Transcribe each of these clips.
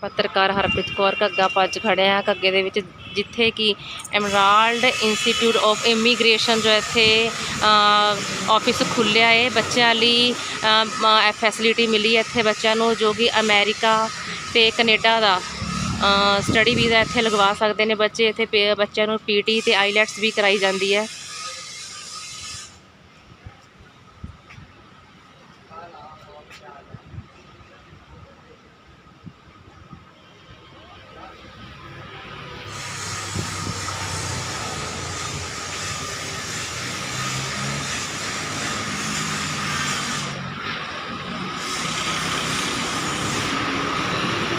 ਪੱਤਰਕਾਰ ਹਰਪ੍ਰੀਤ ਕੌਰ ਘੱਗਾ ਪੱਜ ਖੜੇ ਆ ਘੱਗੇ ਦੇ ਵਿੱਚ, ਜਿੱਥੇ ਕਿ ਐਮਰਾਲਡ ਇੰਸਟੀਚਿਊਟ ਆਫ ਇਮੀਗ੍ਰੇਸ਼ਨ ਜੋ ਇੱਥੇ ਆਫਿਸ ਖੁੱਲਿਆ ਏ। ਬੱਚਿਆਂ ਲਈ ਫੈਸਿਲਿਟੀ ਮਿਲੀ ਇੱਥੇ ਬੱਚਿਆਂ ਨੂੰ ਜੋ ਕਿ ਅਮਰੀਕਾ ਤੇ ਕੈਨੇਡਾ ਦਾ ਸਟੱਡੀ ਵੀਜ਼ਾ ਇੱਥੇ ਲਗਵਾ ਸਕਦੇ ਨੇ ਬੱਚੇ। ਇੱਥੇ ਪੇ- ਬੱਚਿਆਂ ਨੂੰ ਪੀਟੀ ਤੇ ਆਈਲੈਟਸ ਵੀ ਕਰਾਈ ਜਾਂਦੀ ਹੈ।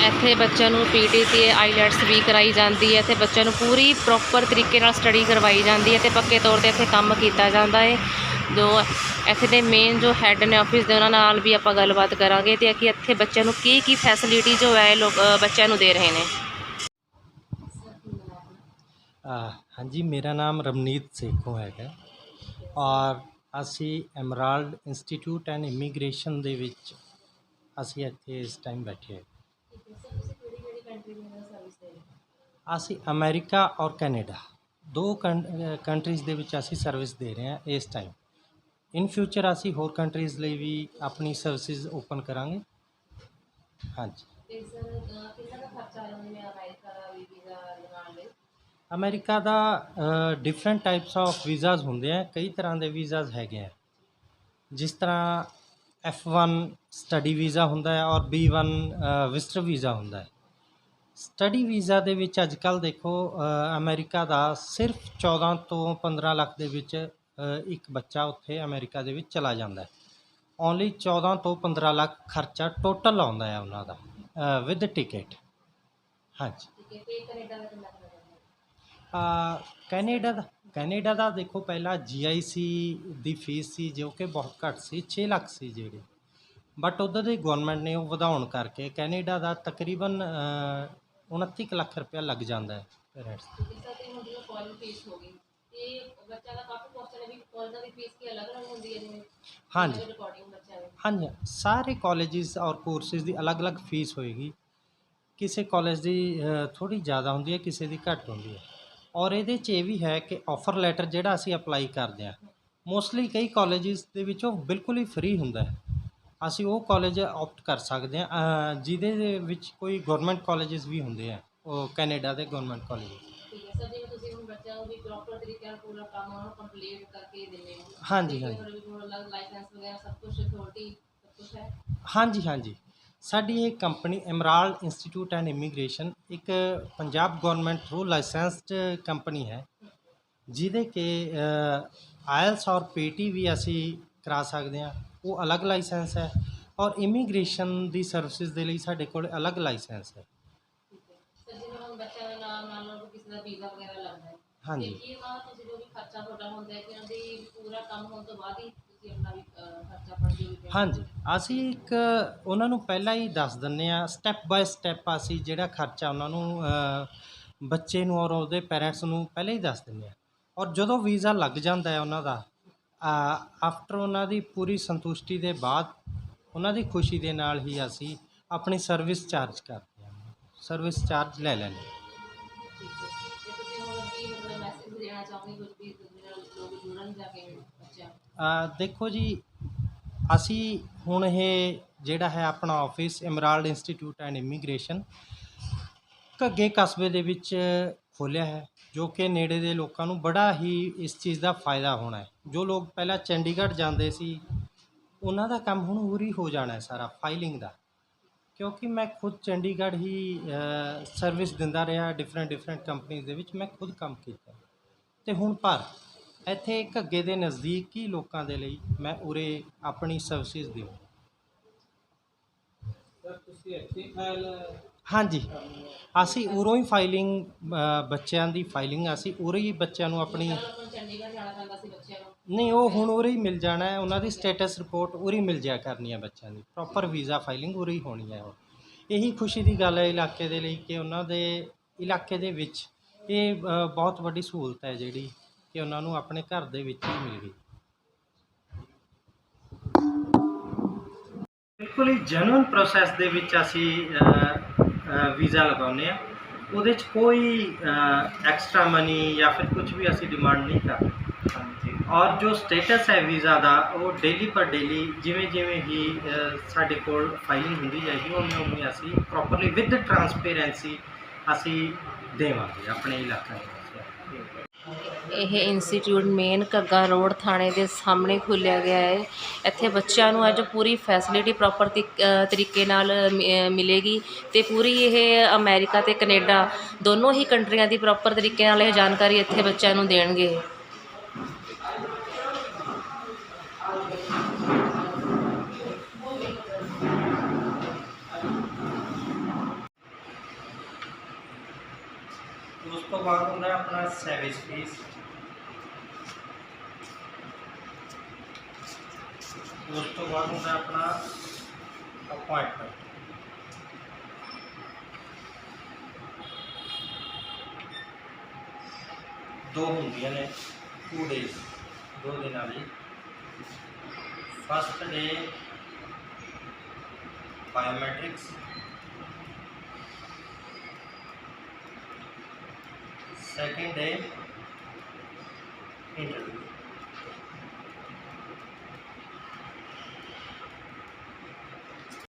ਇੱਥੇ ਬੱਚਿਆਂ ਨੂੰ ਪੀਟੀ ਤੇ ਆਈਲੈਟਸ ਵੀ ਕਰਾਈ ਜਾਂਦੀ ਹੈ, ਇੱਥੇ ਬੱਚਿਆਂ ਨੂੰ ਪੂਰੀ ਪ੍ਰੋਪਰ ਤਰੀਕੇ ਨਾਲ ਸਟੱਡੀ ਕਰਵਾਈ ਜਾਂਦੀ ਹੈ ਤੇ ਪੱਕੇ ਤੌਰ ਤੇ ਇੱਥੇ ਕੰਮ ਕੀਤਾ ਜਾਂਦਾ ਹੈ। ਜੋ ਇੱਥੇ ਦੇ ਮੇਨ ਜੋ ਹੈੱਡ ਨੇ ਆਫਿਸ ਦੇ, ਉਹਨਾਂ ਨਾਲ ਵੀ ਆਪਾਂ ਗੱਲਬਾਤ ਕਰਾਂਗੇ ਤੇ ਕਿ ਇੱਥੇ ਬੱਚਿਆਂ ਨੂੰ ਕੀ ਕੀ ਫੈਸਿਲਿਟੀ ਜੋ ਹੈ ਲੋਕ ਬੱਚਿਆਂ ਨੂੰ ਦੇ ਰਹੇ ਨੇ। ਹਾਂਜੀ, ਮੇਰਾ ਨਾਮ ਰਮਨੀਤ ਸੇਖੋਂ ਹੈਗਾ ਔਰ ਅਸੀਂ ਐਮਰਾਲਡ ਇੰਸਟੀਚਿਊਟ ਐਂਡ ਇਮੀਗ੍ਰੇਸ਼ਨ ਦੇ ਵਿੱਚ ਅਸੀਂ ਇੱਥੇ ਇਸ ਟਾਈਮ ਬੈਠੇ ਹਾਂ ਅਸੀਂ ਅਮਰੀਕਾ ਔਰ ਕੈਨੇਡਾ ਦੋ ਕੰਟਰੀਜ਼ ਦੇ ਵਿੱਚ ਅਸੀਂ ਸਰਵਿਸ ਦੇ ਰਹੇ ਹਾਂ ਇਸ ਟਾਈਮ ਇਨ ਫਿਊਚਰ ਅਸੀਂ ਹੋਰ ਕੰਟਰੀਜ਼ ਲਈ ਵੀ ਆਪਣੀ ਸਰਵਿਸਿਜ਼ ਓਪਨ ਕਰਾਂਗੇ। ਹਾਂਜੀ। ਅਮਰੀਕਾ ਦਾ ਡਿਫਰੈਂਟ ਟਾਈਪਸ ਆਫ ਵੀਜ਼ਾਸ ਹੁੰਦੇ ਆ ਕਈ ਤਰ੍ਹਾਂ ਦੇ ਵੀਜ਼ਾਸ ਹੈਗੇ ਆ। ਜਿਸ ਤਰ੍ਹਾਂ F1 ਸਟੱਡੀ ਵੀਜ਼ਾ ਹੁੰਦਾ ਹੈ ਔਰ B1 ਵਿਜ਼ਟਰ ਵੀਜ਼ਾ ਹੁੰਦਾ ਹੈ। ਸਟੱਡੀ ਵੀਜ਼ਾ ਦੇ ਵਿੱਚ ਅੱਜ ਕੱਲ ਦੇਖੋ ਅਮਰੀਕਾ ਦਾ ਸਿਰਫ 14 ਤੋਂ 15 ਲੱਖ ਦੇ ਵਿੱਚ ਇੱਕ ਬੱਚਾ ਉੱਥੇ ਅਮਰੀਕਾ ਦੇ ਵਿੱਚ ਚਲਾ ਜਾਂਦਾ ਹੈ। ਓਨਲੀ 14 ਤੋਂ 15 ਲੱਖ ਖਰਚਾ ਟੋਟਲ ਆਉਂਦਾ ਹੈ ਉਹਨਾਂ ਦਾ ਵਿਦ ਟਿਕਟ ਹਾਂਜੀ। ਕੈਨੇਡਾ ਦਾ ਕੈਨੇਡਾ ਦਾ ਦੇਖੋ ਪਹਿਲਾਂ ਜੀਆਈਸੀ ਦੀ ਫੀਸ ਸੀ ਜੋ ਕਿ ਬਹੁਤ ਘੱਟ ਸੀ 6 ਲੱਖ ਸੀ ਜਿਹੜੀ ਬਟ ਉਧਰ ਦੀ ਗਵਰਨਮੈਂਟ ਨੇ ਉਹ ਵਧਾਉਣ ਕਰਕੇ ਕੈਨੇਡਾ ਦਾ ਤਕਰੀਬਨ ਅ, 29 ਕੁ ਲੱਖ ਰੁਪਇਆ ਲੱਗ ਜਾਂਦਾ ਹੈ ਪੇਰੈਂਟਸ ਹਾਂਜੀ। ਹਾਂਜੀ ਸਾਰੇ ਕਾਲਜਿਸ ਔਰ ਕੋਰਸਿਸ ਦੀ ਅਲੱਗ-ਅਲੱਗ ਫੀਸ ਹੋਏਗੀ। ਕਿਸੇ ਕਾਲਜ ਦੀ ਥੋੜੀ ਜ਼ਿਆਦਾ ਹੁੰਦੀ ਹੈ ਕਿਸੇ ਦੀ ਘੱਟ ਹੁੰਦੀ ਹੈ। ਔਰ ਇਹਦੇ 'ਚ ਇਹ ਵੀ ਹੈ ਕਿ ਆਫਰ ਲੈਟਰ ਜਿਹੜਾ ਅਸੀਂ ਅਪਲਾਈ ਕਰਦੇ ਹਾਂ ਮੋਸਟਲੀ ਕਈ ਕਾਲਜਿਸ ਦੇ ਵਿੱਚ ਉਹ ਬਿਲਕੁਲ ਹੀ ਫ੍ਰੀ ਹੁੰਦਾ ਹੈ। ਅਸੀਂ ਉਹ ਕਾਲਜ ਆਪਟ ਕਰ ਸਕਦੇ ਅ, ਜਿਹਦੇ ਦੇ ਵਿੱਚ ਕੋਈ ਗਵਰਨਮੈਂਟ ਕਾਲਜਿਸ ਵੀ ਹੁੰਦੇ ਆ ਉਹ ਕੈਨੇਡਾ ਦੇ ਗਵਰਨਮੈਂਟ ਕਾਲਜ ਹਾਂਜੀ ਹਾਂਜੀ। ਹਾਂਜੀ ਹਾਂਜੀ। ਸਾਡੀ ਇਹ company emerald institute and immigration ਇੱਕ Punjab government through licensed company ਹੈ ਜਿਹਦੇ ਕਿ ਆਇਲਸ ਔਰ ਪੀਟੀ ਵੀ ਅਸੀਂ ਕਰਾ ਸਕਦੇ ਹਾਂ। ਉਹ ਅਲੱਗ ਲਾਇਸੈਂਸ ਹੈ ਔਰ ਇਮੀਗ੍ਰੇਸ਼ਨ ਦੀ ਸਰਵਿਸਿਜ਼ ਦੇ ਲਈ ਸਾਡੇ ਕੋਲ ਅਲੱਗ ਲਾਇਸੈਂਸ ਹੈ। ਹਾਂਜੀ। ਹਾਂਜੀ ਅਸੀਂ ਇੱਕ ਉਹਨਾਂ ਨੂੰ ਪਹਿਲਾਂ ਹੀ ਦੱਸ ਦਿੰਨੇ ਆ ਸਟੈਪ ਬਾਏ ਸਟੈਪ ਅਸੀਂ ਜਿਹੜਾ ਖਰਚਾ ਉਹਨਾਂ ਨੂੰ ਬੱਚੇ ਨੂੰ ਔਰ ਉਹਦੇ ਪੈਰੈਂਟਸ ਨੂੰ ਪਹਿਲਾਂ ਹੀ ਦੱਸ ਦਿੰਨੇ ਆ ਔਰ ਜਦੋਂ ਵੀਜ਼ਾ ਲੱਗ ਜਾਂਦਾ ਹੈ ਉਹਨਾਂ ਦਾ ਆਫਟਰ ਉਹਨਾਂ ਦੀ ਪੂਰੀ ਸੰਤੁਸ਼ਟੀ ਦੇ ਬਾਅਦ ਉਹਨਾਂ ਦੀ ਖੁਸ਼ੀ ਦੇ ਨਾਲ ਹੀ ਅਸੀਂ ਆਪਣੀ ਸਰਵਿਸ ਚਾਰਜ ਕਰਦੇ ਹਾਂ। ਸਰਵਿਸ ਚਾਰਜ ਲੈ ਲੈਂਦੇ ਹਾਂ। ਅ, ਦੇਖੋ ਜੀ, ਅਸੀਂ ਹੁਣ ਇਹ ਜਿਹੜਾ ਹੈ ਆਪਣਾ office Emerald institute and immigration ਘੱਗੇ ਕਸਬੇ ਦੇ ਵਿੱਚ ਖੋਲ੍ਹਿਆ ਹੈ, ਜੋ ਕਿ ਨੇੜੇ ਦੇ ਲੋਕਾਂ ਨੂੰ ਬੜਾ ਹੀ ਇਸ ਚੀਜ਼ ਦਾ ਫਾਇਦਾ ਹੋਣਾ ਹੈ। ਜੋ ਲੋਕ ਪਹਿਲਾਂ ਚੰਡੀਗੜ੍ਹ ਜਾਂਦੇ ਸੀ, ਉਹਨਾਂ ਦਾ ਕੰਮ ਹੁਣ ਉਰੀ ਹੋ ਜਾਣਾ ਹੈ ਸਾਰਾ ਫਾਈਲਿੰਗ ਦਾ। ਕਿਉਂਕਿ ਮੈਂ ਖੁਦ ਚੰਡੀਗੜ੍ਹ ਹੀ ਸਰਵਿਸ ਦਿੰਦਾ ਰਿਹਾ ਡਿਫਰੈਂਟ ਡਿਫਰੈਂਟ ਕੰਪਨੀਆਂ ਦੇ ਵਿੱਚ ਮੈਂ ਖੁਦ ਕੰਮ ਕੀਤਾ। ਤੇ ਹੁਣ ਪਰ ਇੱਥੇ ਘੱਗੇ ਦੇ ਨਜ਼ਦੀਕ ਲੋਕਾਂ ਦੇ ਲਈ ਮੈਂ ਉਰੇ ਆਪਣੀ ਸਰਵਿਸਿਜ਼ ਦਿਓ। ਹਾਂਜੀ। ਅਸੀਂ ਉਰੋਂ ਹੀ ਫਾਈਲਿੰਗ ਬੱਚਿਆਂ ਦੀ ਫਾਈਲਿੰਗ ਅਸੀਂ ਉਰੇ ਹੀ ਬੱਚਿਆਂ ਨੂੰ ਆਪਣੀ ਨਹੀਂ ਉਹ ਹੁਣ ਉਰੇ ਹੀ ਮਿਲ ਜਾਣਾ ਹੈ। ਉਹਨਾਂ ਦੀ ਸਟੇਟਸ ਰਿਪੋਰਟ ਉਰੇ ਹੀ ਮਿਲ ਜਾਇਆ ਕਰਨੀ ਹੈ ਬੱਚਿਆਂ ਦੀ। ਪ੍ਰੋਪਰ ਵੀਜ਼ਾ ਫਾਈਲਿੰਗ ਉਰੇ ਹੀ ਹੋਣੀ ਹੈ ਉਹ। ਇਹੀ ਖੁਸ਼ੀ ਦੀ ਗੱਲ ਹੈ ਇਲਾਕੇ ਦੇ ਲਈ ਕਿ ਉਹਨਾਂ ਦੇ ਇਲਾਕੇ ਦੇ ਵਿੱਚ ਇਹ ਬਹੁਤ ਵੱਡੀ ਸਹੂਲਤ ਹੈ ਜਿਹੜੀ ਕਿ ਉਹਨਾਂ ਨੂੰ ਆਪਣੇ ਘਰ ਦੇ ਵਿੱਚ ਹੀ ਮਿਲ ਗਈ। ਬਿਲਕੁਲ ਹੀ ਜੈਨੂਇਨ ਪ੍ਰੋਸੈਸ ਦੇ ਵਿੱਚ ਅਸੀਂ ਵੀਜ਼ਾ ਲਗਾਉਂਦੇ ਆ ਉਹਦੇ 'ਚ ਕੋਈ ਐਕਸਟਰਾ ਮਨੀ ਜਾਂ ਫਿਰ ਕੁਝ ਵੀ ਅਸੀਂ ਡਿਮਾਂਡ ਨਹੀਂ ਕਰਦੇ ਹਾਂਜੀ। ਔਰ ਜੋ ਸਟੇਟਸ ਹੈ ਵੀਜ਼ਾ ਦਾ, ਉਹ ਡੇਲੀ ਪਰ ਡੇਲੀ ਜਿਵੇਂ ਜਿਵੇਂ ਹੀ ਸਾਡੇ ਕੋਲ ਫਾਈਲਿੰਗ ਹੁੰਦੀ ਜਾਏਗੀ, ਉਵੇਂ ਉਵੇਂ ਅਸੀਂ ਪ੍ਰੋਪਰਲੀ ਵਿਦ ਟਰਾਂਸਪੇਰੈਂਸੀ ਅਸੀਂ ਦੇਵਾਂਗੇ ਆਪਣੇ ਇਲਾਕੇ ਦੇ ਇਹ ਇੰਸਟੀਚਿਊਟ ਮੇਨ ਘੱਗਾ ਰੋਡ ਥਾਣੇ ਦੇ ਸਾਹਮਣੇ ਖੋਲ੍ਹਿਆ ਗਿਆ ਹੈ। ਇੱਥੇ ਬੱਚਿਆਂ ਨੂੰ ਅੱਜ ਪੂਰੀ ਫੈਸਿਲਿਟੀ ਪ੍ਰੋਪਰ ਤਰੀਕੇ ਨਾਲ ਮਿ- ਮਿਲੇਗੀ ਤੇ ਪੂਰੀ ਇਹ ਅਮਰੀਕਾ ਤੇ ਕੈਨੇਡਾ ਦੋਨੋਂ ਹੀ ਕੰਟਰੀਆਂ ਦੀ ਪ੍ਰੋਪਰ ਤਰੀਕੇ ਨਾਲ ਇਹ ਜਾਣਕਾਰੀ ਇੱਥੇ ਬੱਚਿਆਂ ਨੂੰ ਦੇਣਗੇ ਉਸ ਤੋਂ ਬਾਅਦ ਹੁੰਦਾ ਹੈ ਉਸ ਤੋਂ ਬਾਅਦ ਹੁੰਦਾ ਆਪਣਾ ਅਪਾਇੰਟਮੈਂਟ ਦੋ ਹੁੰਦੀਆਂ ਨੇ 2 ਡੇਜ਼ ਦੋ ਦਿਨਾਂ ਲਈ। First day biometrics second day interview